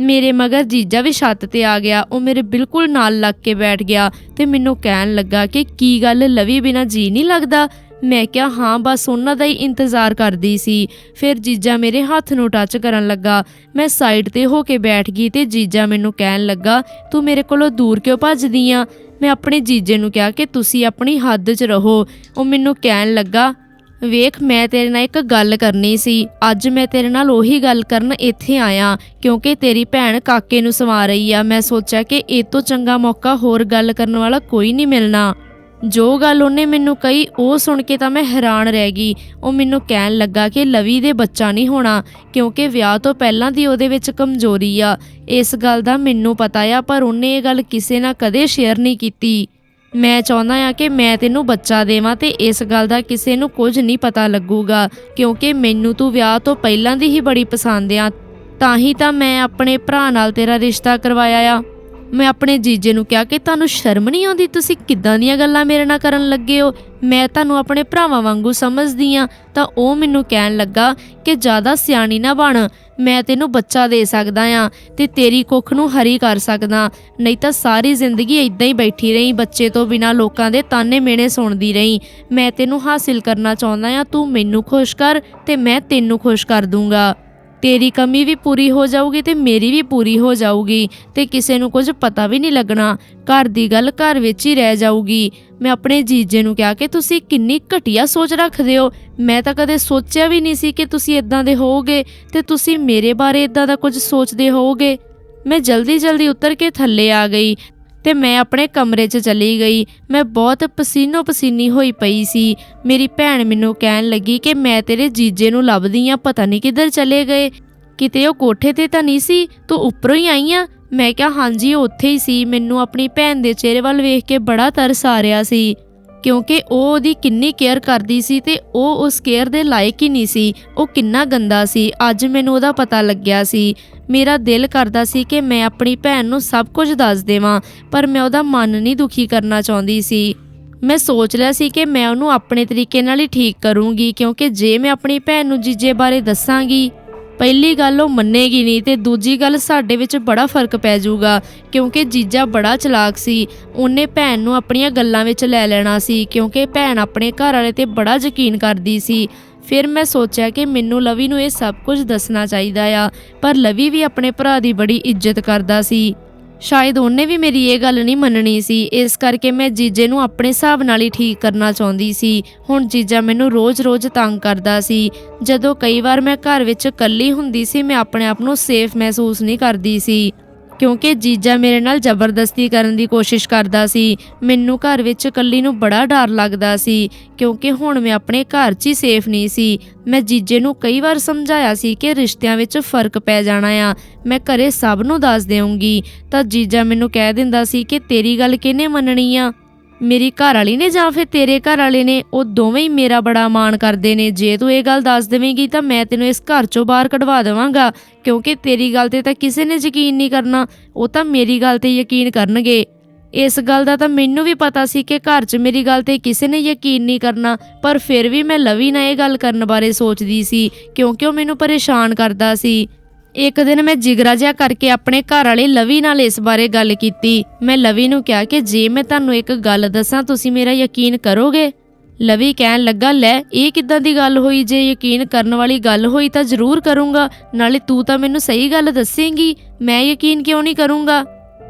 ਮੇਰੇ ਮਗਰ ਜੀਜਾ ਵੀ ਛੱਤ ਤੇ ਆ ਗਿਆ। ਉਹ ਮੇਰੇ ਬਿਲਕੁਲ ਨਾਲ ਲੱਗ ਕੇ ਬੈਠ ਗਿਆ ਤੇ ਮੈਨੂੰ ਕਹਿਣ ਲੱਗਾ ਕਿ ਕੀ ਗੱਲ ਲਵੀ ਬਿਨਾ ਜੀ ਨਹੀਂ ਲੱਗਦਾ? ਮੈਂ ਕਿਹਾ, ਹਾਂ, ਬਸ ਉਹਨਾਂ ਦਾ ਹੀ ਇੰਤਜ਼ਾਰ ਕਰਦੀ ਸੀ। ਫਿਰ ਜੀਜਾ ਮੇਰੇ ਹੱਥ ਨੂੰ ਟੱਚ ਕਰਨ ਲੱਗਾ। ਮੈਂ ਸਾਈਡ ਤੇ ਹੋ ਕੇ ਬੈਠ ਗਈ ਤੇ ਜੀਜਾ ਮੈਨੂੰ ਕਹਿਣ ਲੱਗਾ, ਤੂੰ ਮੇਰੇ ਕੋਲੋਂ ਦੂਰ ਕਿਉਂ ਭੱਜਦੀ ਆ? ਮੈਂ ਆਪਣੇ ਜੀਜੇ ਨੂੰ ਕਿਹਾ ਕਿ ਤੁਸੀਂ ਆਪਣੀ ਹੱਦ 'ਚ ਰਹੋ। ਉਹ ਮੈਨੂੰ ਕਹਿਣ ਲੱਗਾ, ਵੇਖ, ਮੈਂ ਤੇਰੇ ਨਾਲ ਇੱਕ ਗੱਲ ਕਰਨੀ ਸੀ। ਅੱਜ ਮੈਂ ਤੇਰੇ ਨਾਲ ਉਹੀ ਗੱਲ ਕਰਨ ਇੱਥੇ ਆਇਆ, ਕਿਉਂਕਿ ਤੇਰੀ ਭੈਣ ਕਾਕੇ ਨੂੰ ਸਵਾ ਰਹੀ ਆ। ਮੈਂ ਸੋਚਿਆ ਕਿ ਇਹ ਤੋਂ ਚੰਗਾ ਮੌਕਾ ਹੋਰ ਗੱਲ ਕਰਨ ਵਾਲਾ ਕੋਈ ਨਹੀਂ ਮਿਲਣਾ। ਜੋ ਗੱਲ ਉਹਨੇ ਮੈਨੂੰ ਕਹੀ, ਉਹ ਸੁਣ ਕੇ ਤਾਂ ਮੈਂ ਹੈਰਾਨ ਰਹਿ ਗਈ। ਉਹ ਮੈਨੂੰ ਕਹਿਣ ਲੱਗਾ ਕਿ ਲਵੀ ਦੇ ਬੱਚਾ ਨਹੀਂ ਹੋਣਾ, ਕਿਉਂਕਿ ਵਿਆਹ ਤੋਂ ਪਹਿਲਾਂ ਦੀ ਉਹਦੇ ਵਿੱਚ ਕਮਜ਼ੋਰੀ ਆ। ਇਸ ਗੱਲ ਦਾ ਮੈਨੂੰ ਪਤਾ ਆ, ਪਰ ਉਹਨੇ ਇਹ ਗੱਲ ਕਿਸੇ ਨਾਲ ਕਦੇ ਸ਼ੇਅਰ ਨਹੀਂ ਕੀਤੀ। ਮੈਂ ਚਾਹੁੰਦਾ ਆ ਕਿ ਮੈਂ ਤੈਨੂੰ ਬੱਚਾ ਦੇਵਾਂ ਤੇ ਇਸ ਗੱਲ ਦਾ ਕਿਸੇ ਨੂੰ ਕੁਝ ਨਹੀਂ ਪਤਾ ਲੱਗੂਗਾ, ਕਿਉਂਕਿ ਮੈਨੂੰ ਤੂੰ ਵਿਆਹ ਤੋਂ ਪਹਿਲਾਂ ਦੀ ਹੀ ਬੜੀ ਪਸੰਦ ਆ। ਤਾਂ ਹੀ ਤਾਂ ਮੈਂ ਆਪਣੇ ਭਰਾ ਨਾਲ ਤੇਰਾ ਰਿਸ਼ਤਾ ਕਰਵਾਇਆ ਆ। ਮੈਂ ਆਪਣੇ ਜੀਜੇ ਨੂੰ ਕਿਹਾ ਕਿ ਤੁਹਾਨੂੰ ਸ਼ਰਮ ਨਹੀਂ ਆਉਂਦੀ? ਤੁਸੀਂ ਕਿੱਦਾਂ ਦੀਆਂ ਗੱਲਾਂ ਮੇਰੇ ਨਾਲ ਕਰਨ ਲੱਗੇ ਹੋ? ਮੈਂ ਤੁਹਾਨੂੰ ਆਪਣੇ ਭਰਾਵਾਂ ਵਾਂਗੂ ਸਮਝਦੀ ਆ ਤਾਂ ਉਹ ਮੈਨੂੰ ਕਹਿਣ ਲੱਗਾ ਕਿ ਜ਼ਿਆਦਾ ਸਿਆਣੀ ਨਾ ਬਣ। ਮੈਂ ਤੈਨੂੰ ਬੱਚਾ ਦੇ ਸਕਦਾ ਆ ਤੇ ਤੇਰੀ ਕੁੱਖ ਨੂੰ ਹਰੀ ਕਰ ਸਕਦਾ। ਨਹੀਂ ਤਾਂ ਸਾਰੀ ਜ਼ਿੰਦਗੀ ਇਦਾਂ ਹੀ ਬੈਠੀ ਰਹੀ। ਬੱਚੇ ਤੋਂ ਬਿਨਾ ਲੋਕਾਂ ਦੇ ਤਾਨੇ ਮੇਣੇ ਸੁਣਦੀ ਰਹੀ। ਮੈਂ ਤੈਨੂੰ ਹਾਸਿਲ ਕਰਨਾ ਚਾਹੁੰਦਾ ਆ ਤੂੰ ਮੈਨੂੰ ਖੁਸ਼ ਕਰ ਤੇ ਮੈਂ ਤੈਨੂੰ ਖੁਸ਼ ਕਰ ਦੂੰਗਾ। ਤੇਰੀ ਕਮੀ ਵੀ ਪੂਰੀ ਹੋ ਜਾਊਗੀ ਤੇ ਮੇਰੀ ਵੀ ਪੂਰੀ ਹੋ ਜਾਊਗੀ ਤੇ ਕਿਸੇ ਨੂੰ ਕੁਝ ਪਤਾ ਵੀ ਨਹੀਂ ਲੱਗਣਾ। ਘਰ ਦੀ ਗੱਲ ਘਰ ਵਿੱਚ ਹੀ ਰਹਿ ਜਾਊਗੀ। ਮੈਂ ਆਪਣੇ ਜੀਜੇ ਨੂੰ ਕਿਹਾ ਕਿ ਤੁਸੀਂ ਕਿੰਨੀ ਘਟੀਆ ਸੋਚ ਰੱਖਦੇ ਹੋ। ਮੈਂ ਤਾਂ ਕਦੇ ਸੋਚਿਆ ਵੀ ਨਹੀਂ ਸੀ ਕਿ ਤੁਸੀਂ ਇਦਾਂ ਦੇ ਹੋਵੋਗੇ ਤੇ ਤੁਸੀਂ ਮੇਰੇ ਬਾਰੇ ਇਦਾਂ ਦਾ ਕੁਝ ਸੋਚਦੇ ਹੋਵੋਗੇ। ਮੈਂ ਜਲਦੀ ਜਲਦੀ ਉਤਰ ਕੇ ਥੱਲੇ ਆ ਗਈ ਤੇ ਮੈਂ ਆਪਣੇ ਕਮਰੇ 'ਚ ਚਲੀ ਗਈ। ਮੈਂ ਬਹੁਤ ਪਸੀਨੋ ਪਸੀਨੀ ਹੋਈ ਪਈ ਸੀ। ਮੇਰੀ ਭੈਣ ਮੈਨੂੰ ਕਹਿਣ ਲੱਗੀ ਕਿ ਮੈਂ ਤੇਰੇ ਜੀਜੇ ਨੂੰ ਲੱਭਦੀ ਆ, ਪਤਾ ਨਹੀਂ ਕਿੱਧਰ ਚਲੇ ਗਏ। ਕਿਤੇ ਉਹ ਕੋਠੇ ਤੇ ਤਾਂ ਨਹੀਂ ਸੀ? ਤੂੰ ਉੱਪਰੋਂ ਹੀ ਆਈ ਆ? ਮੈਂ ਕਿਹਾ, ਹਾਂਜੀ, ਉਹ ਉੱਥੇ ਹੀ ਸੀ। ਮੈਨੂੰ ਆਪਣੀ ਭੈਣ ਦੇ ਚਿਹਰੇ ਵੱਲ ਵੇਖ ਕੇ ਬੜਾ ਤਰਸ ਆ ਰਿਹਾ ਸੀ। ਕਿਉਂਕਿ ਉਹ ਉਹਦੀ ਕਿੰਨੀ ਕੇਅਰ ਕਰਦੀ ਸੀ ਤੇ ਉਹ ਉਸ ਕੇਅਰ ਦੇ ਲਾਇਕ ਹੀ ਨਹੀਂ ਸੀ। ਉਹ ਕਿੰਨਾ ਗੰਦਾ ਸੀ। ਅੱਜ ਮੈਨੂੰ ਉਹਦਾ ਪਤਾ ਲੱਗਿਆ ਸੀ। ਮੇਰਾ ਦਿਲ ਕਰਦਾ ਸੀ ਕਿ ਮੈਂ ਆਪਣੀ ਭੈਣ ਨੂੰ ਸਭ ਕੁਝ ਦੱਸ ਦੇਵਾਂ, ਪਰ ਮੈਂ ਉਹਦਾ ਮਨ ਨਹੀਂ ਦੁਖੀ ਕਰਨਾ ਚਾਹੁੰਦੀ ਸੀ। ਮੈਂ ਸੋਚ ਲਿਆ ਸੀ ਕਿ ਮੈਂ ਉਹਨੂੰ ਆਪਣੇ ਤਰੀਕੇ ਨਾਲ ਹੀ ਠੀਕ ਕਰੂੰਗੀ, ਕਿਉਂਕਿ ਜੇ ਮੈਂ ਆਪਣੀ ਭੈਣ ਨੂੰ ਜੀਜੇ ਬਾਰੇ ਦੱਸਾਂਗੀ ਪਹਿਲੀ ਗੱਲ ਉਹ ਮੰਨੇਗੀ ਨਹੀਂ ਤੇ ਦੂਜੀ ਗੱਲ ਸਾਡੇ ਵਿੱਚ ਬੜਾ ਫ਼ਰਕ ਪੈ ਜਾਊਗਾ, ਕਿਉਂਕਿ ਜੀਜਾ ਬੜਾ ਚਲਾਕ ਸੀ, ਉਹਨੇ ਭੈਣ ਨੂੰ ਆਪਣੀਆਂ ਗੱਲਾਂ ਵਿੱਚ ਲੈ ਲੈਣਾ ਸੀ, ਕਿਉਂਕਿ ਭੈਣ ਆਪਣੇ ਘਰ ਵਾਲੇ ਤੇ ਬੜਾ ਯਕੀਨ ਕਰਦੀ ਸੀ। ਫਿਰ ਮੈਂ ਸੋਚਿਆ ਕਿ ਮੈਨੂੰ ਲਵੀ ਨੂੰ ਇਹ ਸਭ ਕੁਝ ਦੱਸਣਾ ਚਾਹੀਦਾ ਆ, ਪਰ ਲਵੀ ਵੀ ਆਪਣੇ ਭਰਾ ਦੀ ਬੜੀ ਇੱਜ਼ਤ ਕਰਦਾ ਸੀ। ਸ਼ਾਇਦ ਉਹਨੇ ਵੀ ਮੇਰੀ ਇਹ ਗੱਲ ਨਹੀਂ ਮੰਨਣੀ ਸੀ। ਇਸ ਕਰਕੇ ਮੈਂ ਜੀਜੇ ਨੂੰ ਆਪਣੇ ਹਿਸਾਬ ਨਾਲ ਹੀ ਠੀਕ ਕਰਨਾ ਚਾਹੁੰਦੀ ਸੀ। ਹੁਣ ਜੀਜਾ ਮੈਨੂੰ ਰੋਜ਼-ਰੋਜ਼ ਤੰਗ ਕਰਦਾ ਸੀ। ਜਦੋਂ ਕਈ ਵਾਰ ਮੈਂ ਘਰ ਵਿੱਚ ਇਕੱਲੀ ਹੁੰਦੀ ਸੀ, ਮੈਂ ਆਪਣੇ ਆਪ ਨੂੰ ਸੇਫ ਮਹਿਸੂਸ ਨਹੀਂ ਕਰਦੀ ਸੀ। ਕਿਉਂਕਿ ਜੀਜਾ ਮੇਰੇ ਨਾਲ ਜ਼ਬਰਦਸਤੀ ਕਰਨ ਦੀ ਕੋਸ਼ਿਸ਼ ਕਰਦਾ ਸੀ। ਮੈਨੂੰ ਘਰ ਵਿੱਚ ਇਕੱਲੀ ਨੂੰ ਬੜਾ ਡਰ ਲੱਗਦਾ ਸੀ, ਕਿਉਂਕਿ ਹੁਣ ਮੈਂ ਆਪਣੇ ਘਰ 'ਚ ਹੀ ਸੇਫ ਨਹੀਂ ਸੀ। ਮੈਂ ਜੀਜੇ ਨੂੰ ਕਈ ਵਾਰ ਸਮਝਾਇਆ ਸੀ ਕਿ ਰਿਸ਼ਤਿਆਂ ਵਿੱਚ ਫ਼ਰਕ ਪੈ ਜਾਣਾ ਆ। ਮੈਂ ਘਰੇ ਸਭ ਨੂੰ ਦੱਸ ਦੇਵਾਂਗੀ ਤਾਂ ਜੀਜਾ ਮੈਨੂੰ ਕਹਿ ਦਿੰਦਾ ਸੀ ਕਿ ਤੇਰੀ ਗੱਲ ਕਿਹਨੇ ਮੰਨਣੀ ਆ? ਮੇਰੀ ਘਰ ਵਾਲੀ ਨੇ ਜਾਂ ਫਿਰ ਤੇਰੇ ਘਰ ਵਾਲੇ ਨੇ? ਉਹ ਦੋਵੇਂ ਹੀ ਮੇਰਾ ਬੜਾ ਮਾਣ ਕਰਦੇ ਨੇ। ਜੇ ਤੂੰ ਇਹ ਗੱਲ ਦੱਸ ਦੇਵੇਂਗੀ ਤਾਂ ਮੈਂ ਤੈਨੂੰ ਇਸ ਘਰ ਚੋਂ ਬਾਹਰ ਕਢਵਾ ਦੇਵਾਂਗਾ। ਕਿਉਂਕਿ ਤੇਰੀ ਗੱਲ ਤੇ ਤਾਂ ਕਿਸੇ ਨੇ ਯਕੀਨ ਨਹੀਂ ਕਰਨਾ। ਉਹ ਤਾਂ ਮੇਰੀ ਗੱਲ ਤੇ ਯਕੀਨ ਕਰਨਗੇ। ਇਸ ਗੱਲ ਦਾ ਤਾਂ ਮੈਨੂੰ ਵੀ ਪਤਾ ਸੀ ਕਿ ਘਰ 'ਚ ਮੇਰੀ ਗੱਲ ਤੇ ਕਿਸੇ ਨੇ ਯਕੀਨ ਨਹੀਂ ਕਰਨਾ। ਪਰ ਫਿਰ ਵੀ ਮੈਂ ਲਵੀ ਨਾਲ ਇਹ ਗੱਲ ਕਰਨ ਬਾਰੇ ਸੋਚਦੀ ਸੀ, ਕਿਉਂਕਿ ਉਹ ਮੈਨੂੰ ਪਰੇਸ਼ਾਨ ਕਰਦਾ ਸੀ। ਇੱਕ ਦਿਨ ਮੈਂ ਜਿਗਰਾ ਜਿਹਾ ਕਰਕੇ ਆਪਣੇ ਘਰ ਵਾਲੇ ਲਵੀ ਨਾਲ ਇਸ ਬਾਰੇ ਗੱਲ ਕੀਤੀ। ਮੈਂ ਲਵੀ ਨੂੰ ਕਿਹਾ ਕਿ ਜੇ ਮੈਂ ਤੁਹਾਨੂੰ ਇੱਕ ਗੱਲ ਦੱਸਾਂ, ਤੁਸੀਂ ਮੇਰਾ ਯਕੀਨ ਕਰੋਗੇ? ਲਵੀ ਕਹਿਣ ਲੱਗਾ, ਲੈ, ਇਹ ਕਿੱਦਾਂ ਦੀ ਗੱਲ ਹੋਈ? ਜੇ ਯਕੀਨ ਕਰਨ ਵਾਲੀ ਗੱਲ ਹੋਈ ਤਾਂ ਜ਼ਰੂਰ ਕਰੂੰਗਾ, ਨਾਲੇ ਤੂੰ ਤਾਂ ਮੈਨੂੰ ਸਹੀ ਗੱਲ ਦੱਸੇਂਗੀ। ਮੈਂ ਯਕੀਨ ਕਿਉਂ ਨਹੀਂ ਕਰੂੰਗਾ?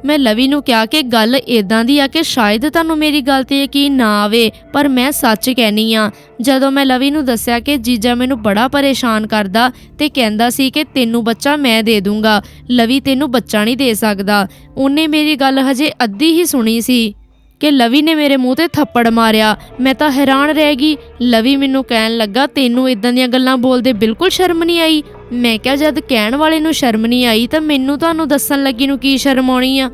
ਮੈਂ ਲਵੀ ਨੂੰ ਕਿਹਾ ਕਿ ਗੱਲ ਇਦਾਂ ਦੀ ਆ ਕਿ ਸ਼ਾਇਦ ਤੁਹਾਨੂੰ ਮੇਰੀ ਗੱਲ ਤੇ ਯਕੀਨ ਨਾ ਆਵੇ, ਪਰ ਮੈਂ ਸੱਚ ਕਹਿਨੀ ਆ। ਜਦੋਂ ਮੈਂ ਲਵੀ ਨੂੰ ਦੱਸਿਆ ਕਿ ਜੀਜਾ ਮੈਨੂੰ ਬੜਾ ਪਰੇਸ਼ਾਨ ਕਰਦਾ ਤੇ ਕਹਿੰਦਾ ਸੀ ਕਿ ਤੈਨੂੰ ਬੱਚਾ ਮੈਂ ਦੇ ਦੂੰਗਾ, ਲਵੀ ਤੈਨੂੰ ਬੱਚਾ ਨਹੀਂ ਦੇ ਸਕਦਾ। ਉਹਨੇ ਮੇਰੀ ਗੱਲ ਹਜੇ ਅੱਧੀ ਹੀ ਸੁਣੀ ਸੀ। ਕਿ ਲਵੀ ਨੇ ਮੇਰੇ ਮੂੰਹ ਤੇ ਥੱਪੜ ਮਾਰਿਆ। ਮੈਂ ਤਾਂ ਹੈਰਾਨ ਰਹਿ ਗਈ। ਲਵੀ ਮੈਨੂੰ ਕਹਿਣ ਲੱਗਾ, ਤੈਨੂੰ ਇਦਾਂ ਦੀਆਂ ਗੱਲਾਂ ਬੋਲਦੇ ਬਿਲਕੁਲ ਸ਼ਰਮ ਨਹੀਂ ਆਈ? ਮੈਂ ਕਿਹਾ, ਜਦ ਕਹਿਣ ਵਾਲੇ ਨੂੰ ਸ਼ਰਮ ਨਹੀਂ ਆਈ, ਤਾਂ ਮੈਨੂੰ ਤੁਹਾਨੂੰ ਦੱਸਣ ਲੱਗੀ ਨੂੰ ਕੀ ਸ਼ਰਮ ਆਉਣੀ ਆ?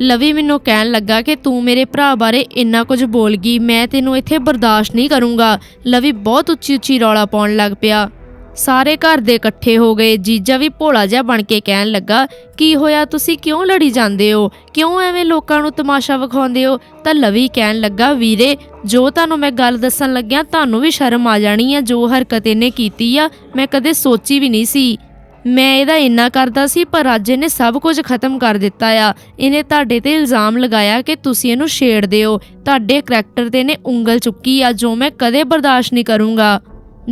ਲਵੀ ਮੈਨੂੰ ਕਹਿਣ ਲੱਗਾ ਕਿ ਤੂੰ ਮੇਰੇ ਭਰਾ ਬਾਰੇ ਇੰਨਾ ਕੁਝ ਬੋਲ ਗਈ। ਮੈਂ ਤੈਨੂੰ ਇੱਥੇ ਬਰਦਾਸ਼ਤ ਨਹੀਂ ਕਰੂੰਗਾ। ਲਵੀ ਬਹੁਤ ਉੱਚੀ ਉੱਚੀ ਰੌਲਾ ਪਾਉਣ ਲੱਗ ਪਿਆ। ਸਾਰੇ ਘਰ ਦੇ ਇਕੱਠੇ ਹੋ ਗਏ। ਜੀਜਾ ਵੀ ਭੋਲਾ ਜਿਹਾ ਬਣ ਕੇ ਕਹਿਣ ਲੱਗਾ, ਕੀ ਹੋਇਆ? ਤੁਸੀਂ ਕਿਉਂ ਲੜੀ ਜਾਂਦੇ ਹੋ? ਕਿਉਂ ਐਵੇਂ ਲੋਕਾਂ ਨੂੰ ਤਮਾਸ਼ਾ ਵਿਖਾਉਂਦੇ ਹੋ? ਤਾਂ ਲਵੀ ਕਹਿਣ ਲੱਗਾ, ਵੀਰੇ, ਜੋ ਤੁਹਾਨੂੰ ਮੈਂ ਗੱਲ ਦੱਸਣ ਲੱਗਿਆ, ਤੁਹਾਨੂੰ ਵੀ ਸ਼ਰਮ ਆ ਜਾਣੀ ਆ। ਜੋ ਹਰਕਤ ਇਹਨੇ ਕੀਤੀ ਆ, ਮੈਂ ਕਦੇ ਸੋਚੀ ਵੀ ਨਹੀਂ ਸੀ। ਮੈਂ ਇਹਦਾ ਇੰਨਾ ਕਰਦਾ ਸੀ, ਪਰ ਅੱਜ ਇਹਨੇ ਸਭ ਕੁਝ ਖਤਮ ਕਰ ਦਿੱਤਾ ਆ। ਇਹਨੇ ਤੁਹਾਡੇ ਤੇ ਇਲਜ਼ਾਮ ਲਗਾਇਆ ਕਿ ਤੁਸੀਂ ਇਹਨੂੰ ਛੇੜਦੇ ਹੋ ਤੁਹਾਡੇ ਕਰੈਕਟਰ ਤੇ ਇਹਨੇ ਉਂਗਲ ਚੁੱਕੀ ਆ, ਜੋ ਮੈਂ ਕਦੇ ਬਰਦਾਸ਼ਤ ਨਹੀਂ ਕਰੂੰਗਾ।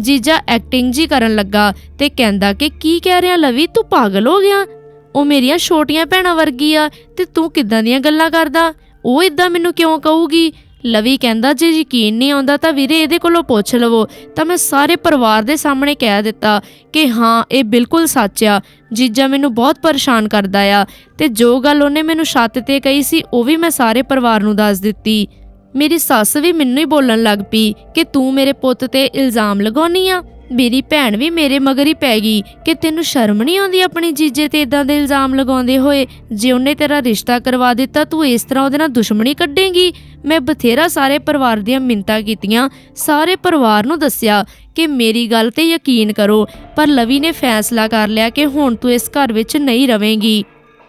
ਜੀਜਾ ਐਕਟਿੰਗ ਜੀ ਕਰਨ ਲੱਗਾ ਤੇ ਕਹਿੰਦਾ ਕਿ ਕੀ ਕਹਿ ਰਿਹਾ ਲਵੀ, ਤੂੰ ਪਾਗਲ ਹੋ ਗਿਆ। ਉਹ ਮੇਰੀਆਂ ਛੋਟੀਆਂ ਭੈਣਾਂ ਵਰਗੀ ਆ ਤੇ ਤੂੰ ਕਿੱਦਾਂ ਦੀਆਂ ਗੱਲਾਂ ਕਰਦਾ? ਉਹ ਇਦਾਂ ਮੈਨੂੰ ਕਿਉਂ ਕਹੂਗੀ? ਲਵੀ ਕਹਿੰਦਾ, ਜੇ ਯਕੀਨ ਨਹੀਂ ਆਉਂਦਾ ਤਾਂ ਵੀਰੇ ਇਹਦੇ ਕੋਲੋਂ ਪੁੱਛ ਲਵੋ। ਤਾਂ ਮੈਂ ਸਾਰੇ ਪਰਿਵਾਰ ਦੇ ਸਾਹਮਣੇ ਕਹਿ ਦਿੱਤਾ ਕਿ ਹਾਂ, ਇਹ ਬਿਲਕੁਲ ਸੱਚ ਆ। ਜੀਜਾ ਮੈਨੂੰ ਬਹੁਤ ਪਰੇਸ਼ਾਨ ਕਰਦਾ ਆ ਤੇ ਜੋ ਗੱਲ ਉਹਨੇ ਮੈਨੂੰ ਛੱਤ ਤੇ ਕਹੀ ਸੀ, ਉਹ ਵੀ ਮੈਂ ਸਾਰੇ ਪਰਿਵਾਰ ਨੂੰ ਦੱਸ ਦਿੱਤੀ। ਮੇਰੀ ਸੱਸ ਵੀ ਮੈਨੂੰ ਹੀ ਬੋਲਣ ਲੱਗ ਪਈ ਕਿ ਤੂੰ ਮੇਰੇ ਪੁੱਤ ਤੇ ਇਲਜ਼ਾਮ ਲਗਾਉਣੀ ਆ। ਮੇਰੀ ਭੈਣ ਵੀ ਮੇਰੇ ਮਗਰ ਹੀ ਪੈ ਗਈ ਕਿ ਤੈਨੂੰ ਸ਼ਰਮ ਨਹੀਂ ਆਉਂਦੀ ਆਪਣੀ ਜੀਜੇ ਤੇ ਇਦਾਂ ਦੇ ਇਲਜ਼ਾਮ ਲਗਾਉਂਦੇ ਹੋਏ? ਜੇ ਉਹਨੇ ਤੇਰਾ ਰਿਸ਼ਤਾ ਕਰਵਾ ਦਿੱਤਾ, ਤੂੰ ਇਸ ਤਰ੍ਹਾਂ ਉਹਦੇ ਨਾਲ ਦੁਸ਼ਮਣੀ ਕੱਢੇਂਗੀ। ਮੈਂ ਬਥੇਰਾ ਸਾਰੇ ਪਰਿਵਾਰ ਦੀਆਂ ਮਿੰਤਾਂ ਕੀਤੀਆਂ, ਸਾਰੇ ਪਰਿਵਾਰ ਨੂੰ ਦੱਸਿਆ ਕਿ ਮੇਰੀ ਗੱਲ ਤੇ ਯਕੀਨ ਕਰੋ, ਪਰ ਲਵੀ ਨੇ ਫੈਸਲਾ ਕਰ ਲਿਆ ਕਿ ਹੁਣ ਤੂੰ ਇਸ ਘਰ ਵਿੱਚ ਨਹੀਂ ਰਵੇਂਗੀ।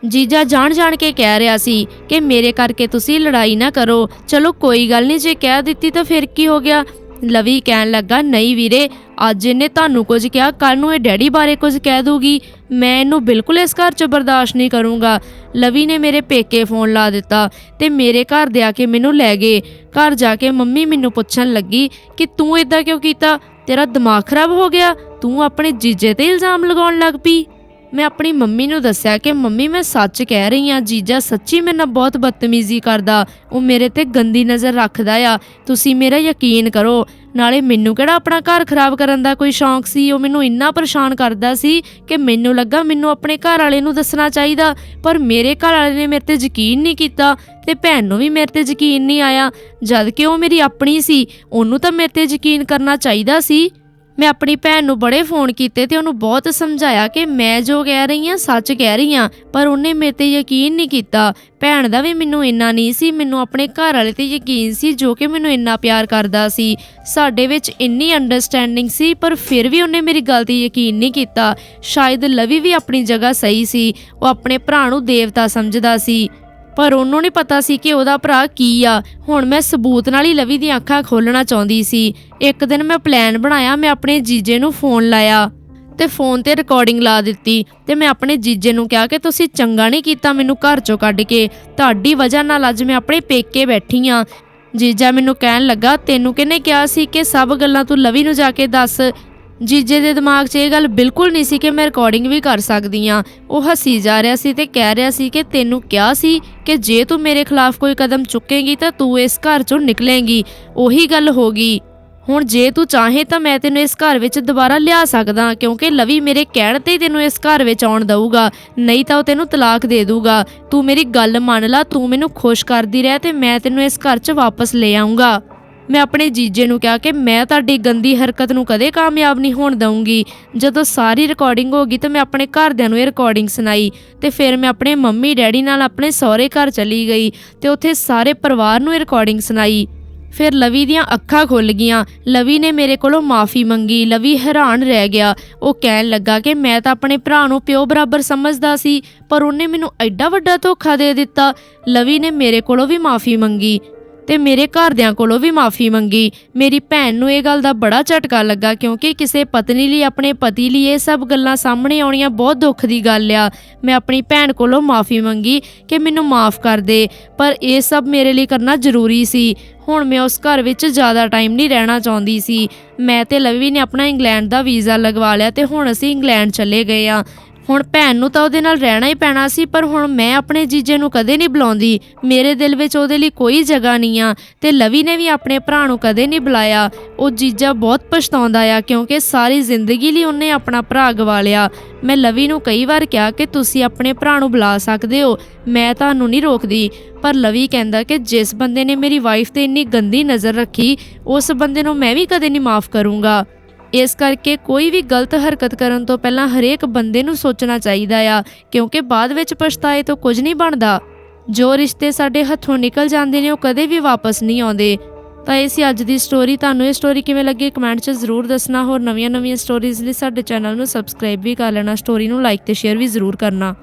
ਜੀਜਾ ਜਾਣ ਜਾਣ ਕੇ ਕਹਿ ਰਿਹਾ ਸੀ ਕਿ ਮੇਰੇ ਕਰਕੇ ਤੁਸੀਂ ਲੜਾਈ ਨਾ ਕਰੋ। ਚਲੋ ਕੋਈ ਗੱਲ ਨਹੀਂ, ਜੇ ਕਹਿ ਦਿੱਤੀ ਤਾਂ ਫਿਰ ਕੀ ਹੋ ਗਿਆ? ਲਵੀ ਕਹਿਣ ਲੱਗਾ, ਨਹੀਂ ਵੀਰੇ, ਅੱਜ ਇਹਨੇ ਤੁਹਾਨੂੰ ਕੁਝ ਕਿਹਾ ਕੱਲ ਨੂੰ ਇਹ ਡੈਡੀ ਬਾਰੇ ਕੁਝ ਕਹਿ ਦੂਗੀ। ਮੈਂ ਇਹਨੂੰ ਬਿਲਕੁਲ ਇਸ ਘਰ 'ਚ ਬਰਦਾਸ਼ਤ ਨਹੀਂ ਕਰੂੰਗਾ। ਲਵੀ ਨੇ ਮੇਰੇ ਪੇਕੇ ਫੋਨ ਲਾ ਦਿੱਤਾ ਤੇ ਮੇਰੇ ਘਰ ਦੇ ਆ ਕੇ ਮੈਨੂੰ ਲੈ ਗਏ। ਘਰ ਜਾ ਕੇ ਮੰਮੀ ਮੈਨੂੰ ਪੁੱਛਣ ਲੱਗੀ ਕਿ ਤੂੰ ਇਦਾਂ ਕਿਉਂ ਕੀਤਾ? ਤੇਰਾ ਦਿਮਾਗ ਖਰਾਬ ਹੋ ਗਿਆ? ਤੂੰ ਆਪਣੇ ਜੀਜੇ ਤੇ ਇਲਜ਼ਾਮ ਲਗਾਉਣ ਲੱਗ ਪਈ? ਮੈਂ ਆਪਣੀ ਮੰਮੀ ਨੂੰ ਦੱਸਿਆ ਕਿ, ਮੰਮੀ, ਮੈਂ ਸੱਚ ਕਹਿ ਰਹੀ ਹਾਂ, ਜੀਜਾ ਸੱਚੀ ਮੇਰੇ ਨਾਲ ਬਹੁਤ ਬਦਤਮੀਜ਼ੀ ਕਰਦਾ। ਉਹ ਮੇਰੇ ਤੇ ਗੰਦੀ ਨਜ਼ਰ ਰੱਖਦਾ ਆ। ਤੁਸੀਂ ਮੇਰਾ ਯਕੀਨ ਕਰੋ, ਨਾਲੇ ਮੈਨੂੰ ਕਿਹੜਾ ਆਪਣਾ ਘਰ ਖਰਾਬ ਕਰਨ ਦਾ ਕੋਈ ਸ਼ੌਂਕ ਸੀ? ਉਹ ਮੈਨੂੰ ਇੰਨਾ ਪਰੇਸ਼ਾਨ ਕਰਦਾ ਸੀ ਕਿ ਮੈਨੂੰ ਲੱਗਾ ਮੈਨੂੰ ਆਪਣੇ ਘਰ ਵਾਲੇ ਨੂੰ ਦੱਸਣਾ ਚਾਹੀਦਾ। ਪਰ ਮੇਰੇ ਘਰ ਵਾਲੇ ਨੇ ਮੇਰੇ ਤੇ ਯਕੀਨ ਨਹੀਂ ਕੀਤਾ ਤੇ ਭੈਣ ਨੂੰ ਵੀ ਮੇਰੇ ਤੇ ਯਕੀਨ ਨਹੀਂ ਆਇਆ। ਜਦ ਕਿ ਉਹ ਮੇਰੀ ਆਪਣੀ ਸੀ, ਉਹਨੂੰ ਤਾਂ ਮੇਰੇ ਤੇ ਯਕੀਨ ਕਰਨਾ ਚਾਹੀਦਾ ਸੀ। ਮੈਂ ਆਪਣੀ ਭੈਣ ਨੂੰ ਬੜੇ ਫੋਨ ਕੀਤੇ ਤੇ ਉਹਨੂੰ ਬਹੁਤ ਸਮਝਾਇਆ ਕਿ ਮੈਂ ਜੋ ਕਹਿ ਰਹੀ ਹਾਂ, ਸੱਚ ਕਹਿ ਰਹੀ ਹਾਂ, ਪਰ ਉਹਨੇ ਮੇਰੇ ਤੇ ਯਕੀਨ ਨਹੀਂ ਕੀਤਾ। ਭੈਣ ਦਾ ਵੀ ਮੈਨੂੰ ਇੰਨਾ ਨਹੀਂ ਸੀ, ਮੈਨੂੰ ਆਪਣੇ ਘਰ ਵਾਲੇ ਤੇ ਯਕੀਨ ਸੀ, ਜੋ ਕਿ ਮੈਨੂੰ ਇੰਨਾ ਪਿਆਰ ਕਰਦਾ ਸੀ। ਸਾਡੇ ਵਿੱਚ ਇੰਨੀ ਅੰਡਰਸਟੈਂਡਿੰਗ ਸੀ, ਪਰ ਫਿਰ ਵੀ ਉਹਨੇ ਮੇਰੀ ਗੱਲ ਤੇ ਯਕੀਨ ਨਹੀਂ ਕੀਤਾ। ਸ਼ਾਇਦ ਲਵੀ ਵੀ ਆਪਣੀ ਜਗ੍ਹਾ ਸਹੀ ਸੀ, ਉਹ ਆਪਣੇ ਭਰਾ ਨੂੰ ਦੇਵਤਾ ਸਮਝਦਾ ਸੀ। ਪਰ ਉਹਨੂੰ ਨਹੀਂ ਪਤਾ ਸੀ ਕਿ ਉਹਦਾ ਭਰਾ ਕੀ ਆ। ਹੁਣ ਮੈਂ ਸਬੂਤ ਨਾਲ ਹੀ ਲਵੀ ਦੀਆਂ ਅੱਖਾਂ ਖੋਲਣਾ ਚਾਹੁੰਦੀ ਸੀ। ਇੱਕ ਦਿਨ ਮੈਂ ਪਲਾਨ ਬਣਾਇਆ, ਮੈਂ ਆਪਣੇ ਜੀਜੇ ਨੂੰ ਫੋਨ ਲਾਇਆ ਤੇ ਫੋਨ ਤੇ ਰਿਕਾਰਡਿੰਗ ਲਾ ਦਿੱਤੀ ਤੇ ਮੈਂ ਆਪਣੇ ਜੀਜੇ ਨੂੰ ਕਿਹਾ ਕਿ ਤੁਸੀਂ ਚੰਗਾ ਨਹੀਂ ਕੀਤਾ ਮੈਨੂੰ ਘਰ ਚੋਂ ਕੱਢ ਕੇ। ਤੁਹਾਡੀ ਵਜ੍ਹਾ ਨਾਲ ਅੱਜ ਮੈਂ ਆਪਣੇ ਪੇਕੇ ਬੈਠੀ ਆ। ਜੀਜਾ ਮੈਨੂੰ ਕਹਿਣ ਲੱਗਾ, ਤੈਨੂੰ ਕਿਹਨੇ ਕਿਹਾ ਸੀ ਕਿ ਸਭ ਗੱਲਾਂ ਤੂੰ ਲਵੀ ਨੂੰ ਜਾ ਕੇ ਦੱਸ? ਜੀਜੇ ਦੇ ਦਿਮਾਗ 'ਚ ਇਹ ਗੱਲ ਬਿਲਕੁਲ ਨਹੀਂ ਸੀ ਕਿ ਮੈਂ ਰਿਕਾਰਡਿੰਗ ਵੀ ਕਰ ਸਕਦੀ ਆ ਉਹ ਹੱਸੀ ਜਾ ਰਿਹਾ ਸੀ ਤੇ ਕਹਿ ਰਿਹਾ ਸੀ ਕਿ ਤੈਨੂੰ ਕਿਹਾ ਸੀ ਕਿ ਜੇ ਤੂੰ ਮੇਰੇ ਖਿਲਾਫ ਕੋਈ ਕਦਮ ਚੁੱਕੇਂਗੀ ਤਾਂ ਤੂੰ ਇਸ ਘਰ 'ਚੋਂ ਨਿਕਲੇਂਗੀ। ਉਹੀ ਗੱਲ ਹੋ ਗਈ। ਹੁਣ ਜੇ ਤੂੰ ਚਾਹੇ ਤਾਂ ਮੈਂ ਤੈਨੂੰ ਇਸ ਘਰ ਵਿੱਚ ਦੁਬਾਰਾ ਲਿਆ ਸਕਦਾ ਕਿਉਂਕਿ ਲਵੀ ਮੇਰੇ ਕਹਿਣ ਤੇ ਹੀ ਤੈਨੂੰ ਇਸ ਘਰ ਵਿੱਚ ਆਉਣ ਦਊਗਾ। ਨਹੀਂ ਤਾਂ ਉਹ ਤੈਨੂੰ ਤਲਾਕ ਦੇ ਦੂਗਾ ਤੂੰ ਮੇਰੀ ਗੱਲ ਮੰਨ ਲਾ, ਤੂੰ ਮੈਨੂੰ ਖੁਸ਼ ਕਰਦੀ ਰਹਿ ਤੇ ਮੈਂ ਤੈਨੂੰ ਇਸ ਘਰ 'ਚ ਵਾਪਸ ਲੈ ਆਉਂਗਾ ਮੈਂ ਆਪਣੇ ਜੀਜੇ ਨੂੰ ਕਿਹਾ ਕਿ ਮੈਂ ਤੁਹਾਡੀ ਗੰਦੀ ਹਰਕਤ ਨੂੰ ਕਦੇ ਕਾਮਯਾਬ ਨਹੀਂ ਹੋਣ ਦਊਂਗੀ। ਜਦੋਂ ਸਾਰੀ ਰਿਕਾਰਡਿੰਗ ਹੋ ਗਈ ਤਾਂ ਮੈਂ ਆਪਣੇ ਘਰਦਿਆਂ ਨੂੰ ਇਹ ਰਿਕਾਰਡਿੰਗ ਸੁਣਾਈ ਤੇ ਫਿਰ ਮੈਂ ਆਪਣੇ ਮੰਮੀ, ਡੈਡੀ ਨਾਲ ਆਪਣੇ ਸਹੁਰੇ ਘਰ ਚਲੀ ਗਈ ਤੇ ਉੱਥੇ ਸਾਰੇ ਪਰਿਵਾਰ ਨੂੰ ਇਹ ਰਿਕਾਰਡਿੰਗ ਸੁਣਾਈ। ਫਿਰ ਲਵੀ ਦੀਆਂ ਅੱਖਾਂ ਖੁੱਲ ਗਈਆਂ। ਲਵੀ ਨੇ ਮੇਰੇ ਕੋਲੋਂ ਮਾਫੀ ਮੰਗੀ। ਲਵੀ ਹੈਰਾਨ ਰਹਿ ਗਿਆ। ਉਹ ਕਹਿਣ ਲੱਗਾ ਕਿ ਮੈਂ ਤਾਂ ਆਪਣੇ ਭਰਾ ਨੂੰ ਪਿਓ ਬਰਾਬਰ ਸਮਝਦਾ ਸੀ, ਪਰ ਉਹਨੇ ਮੈਨੂੰ ਐਡਾ ਵੱਡਾ ਧੋਖਾ ਦੇ ਦਿੱਤਾ। ਲਵੀ ਨੇ ਮੇਰੇ ਕੋਲੋਂ ਵੀ ਮਾਫੀ ਮੰਗੀ। ਤੇ ਮੇਰੇ ਘਰਦਿਆਂ ਕੋਲੋਂ ਵੀ ਮਾਫੀ ਮੰਗੀ। ਮੇਰੀ ਭੈਣ ਨੂੰ ਇਹ ਗੱਲ ਦਾ ਬੜਾ ਝਟਕਾ ਲੱਗਾ ਕਿਉਂਕਿ ਕਿਸੇ ਪਤਨੀ ਲਈ, ਆਪਣੇ ਪਤੀ ਲਈ ਇਹ ਸਭ ਗੱਲਾਂ ਸਾਹਮਣੇ ਆਉਣੀਆਂ ਬਹੁਤ ਦੁੱਖ ਦੀ ਗੱਲ ਆ। ਮੈਂ ਆਪਣੀ ਭੈਣ ਕੋਲੋਂ ਮਾਫੀ ਮੰਗੀ ਕਿ ਮੈਨੂੰ ਮਾਫ ਕਰ ਦੇ, ਪਰ ਇਹ ਸਭ ਮੇਰੇ ਲਈ ਕਰਨਾ ਜ਼ਰੂਰੀ ਸੀ। ਹੁਣ ਮੈਂ ਉਸ ਘਰ ਵਿੱਚ ਜ਼ਿਆਦਾ ਟਾਈਮ ਨਹੀਂ ਰਹਿਣਾ ਚਾਹੁੰਦੀ ਸੀ। ਮੈਂ ਤੇ ਲਵੀ ਨੇ ਆਪਣਾ ਇੰਗਲੈਂਡ ਦਾ ਵੀਜ਼ਾ ਲਗਵਾ ਲਿਆ ਤੇ ਹੁਣ ਅਸੀਂ ਇੰਗਲੈਂਡ ਚਲੇ ਗਏ ਆ। ਹੁਣ ਭੈਣ ਨੂੰ ਤਾਂ ਉਹਦੇ ਨਾਲ ਰਹਿਣਾ ਹੀ ਪੈਣਾ ਸੀ, ਪਰ ਹੁਣ ਮੈਂ ਆਪਣੇ ਜੀਜੇ ਨੂੰ ਕਦੇ ਨਹੀਂ ਬੁਲਾਉਂਦੀ। ਮੇਰੇ ਦਿਲ ਵਿੱਚ ਉਹਦੇ ਲਈ ਕੋਈ ਜਗ੍ਹਾ ਨਹੀਂ ਆ ਤੇ ਲਵੀ ਨੇ ਵੀ ਆਪਣੇ ਭਰਾ ਨੂੰ ਕਦੇ ਨਹੀਂ ਬੁਲਾਇਆ। ਉਹ ਜੀਜਾ ਬਹੁਤ ਪਛਤਾਉਂਦਾ ਆ ਕਿਉਂਕਿ ਸਾਰੀ ਜ਼ਿੰਦਗੀ ਲਈ ਉਹਨੇ ਆਪਣਾ ਭਰਾ ਗਵਾ ਲਿਆ। ਮੈਂ ਲਵੀ ਨੂੰ ਕਈ ਵਾਰ ਕਿਹਾ ਕਿ ਤੁਸੀਂ ਆਪਣੇ ਭਰਾ ਨੂੰ ਬੁਲਾ ਸਕਦੇ ਹੋ, ਮੈਂ ਤੁਹਾਨੂੰ ਨਹੀਂ ਰੋਕਦੀ। ਪਰ ਲਵੀ ਕਹਿੰਦਾ ਕਿ ਜਿਸ ਬੰਦੇ ਨੇ ਮੇਰੀ ਵਾਈਫ ਤੇ ਇੰਨੀ ਗੰਦੀ ਨਜ਼ਰ ਰੱਖੀ, ਉਸ ਬੰਦੇ ਨੂੰ ਮੈਂ ਵੀ ਕਦੇ ਨਹੀਂ ਮਾਫ ਕਰੂੰਗਾ। ਇਸ ਕਰਕੇ ਕੋਈ ਵੀ ਗਲਤ ਹਰਕਤ ਕਰਨ ਤੋਂ ਪਹਿਲਾਂ ਹਰੇਕ ਬੰਦੇ ਨੂੰ ਸੋਚਣਾ ਚਾਹੀਦਾ ਆ, ਕਿਉਂਕਿ ਬਾਅਦ ਵਿੱਚ ਪਛਤਾਏ ਤੋਂ ਕੁਝ ਨਹੀਂ ਬਣਦਾ। ਜੋ ਰਿਸ਼ਤੇ ਸਾਡੇ ਹੱਥੋਂ ਨਿਕਲ ਜਾਂਦੇ ਨੇ, ਉਹ ਕਦੇ ਵੀ ਵਾਪਸ ਨਹੀਂ ਆਉਂਦੇ। ਤਾਂ ਇਹ ਸੀ ਅੱਜ ਦੀ ਸਟੋਰੀ ਤੁਹਾਨੂੰ ਇਹ ਸਟੋਰੀ ਕਿਵੇਂ ਲੱਗੀ? ਕਮੈਂਟ 'ਚ ਜ਼ਰੂਰ ਦੱਸਣਾ। ਹੋਰ ਨਵੀਆਂ-ਨਵੀਆਂ ਸਟੋਰੀਜ਼ ਲਈ ਸਾਡੇ ਚੈਨਲ ਨੂੰ ਸਬਸਕ੍ਰਾਈਬ ਵੀ ਕਰ ਲੈਣਾ। ਸਟੋਰੀ ਨੂੰ ਲਾਈਕ ਤੇ ਸ਼ੇਅਰ ਵੀ ਜ਼ਰੂਰ ਕਰਨਾ।